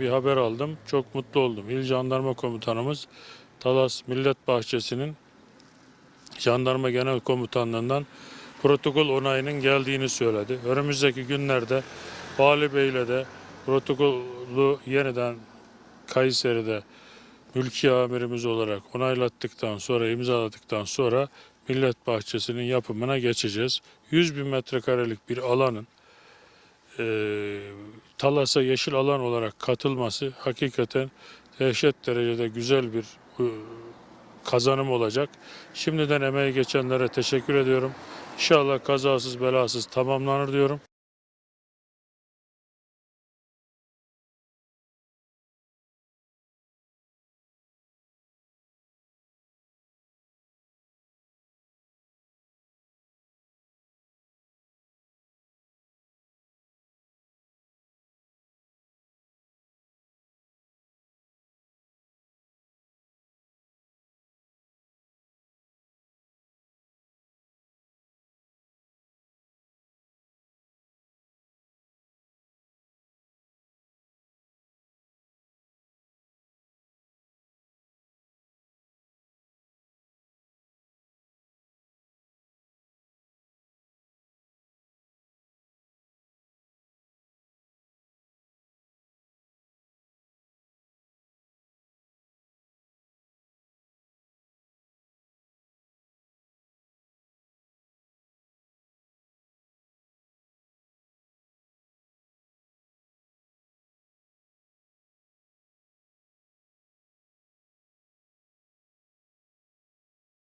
bir haber aldım. Çok mutlu oldum. İl Jandarma Komutanımız Talas Millet Bahçesi'nin Jandarma Genel Komutanlığından protokol onayının geldiğini söyledi. Önümüzdeki günlerde Vali Bey'le de protokolü yeniden Kayseri'de mülki amirimiz olarak onaylattıktan sonra, imzaladıktan sonra Millet Bahçesi'nin yapımına geçeceğiz. 100 bin metrekarelik bir alanın eee Talas'a yeşil alan olarak katılması hakikaten dehşet derecede güzel bir e, kazanım olacak. Şimdiden emeği geçenlere teşekkür ediyorum. İnşallah kazasız belasız tamamlanır diyorum.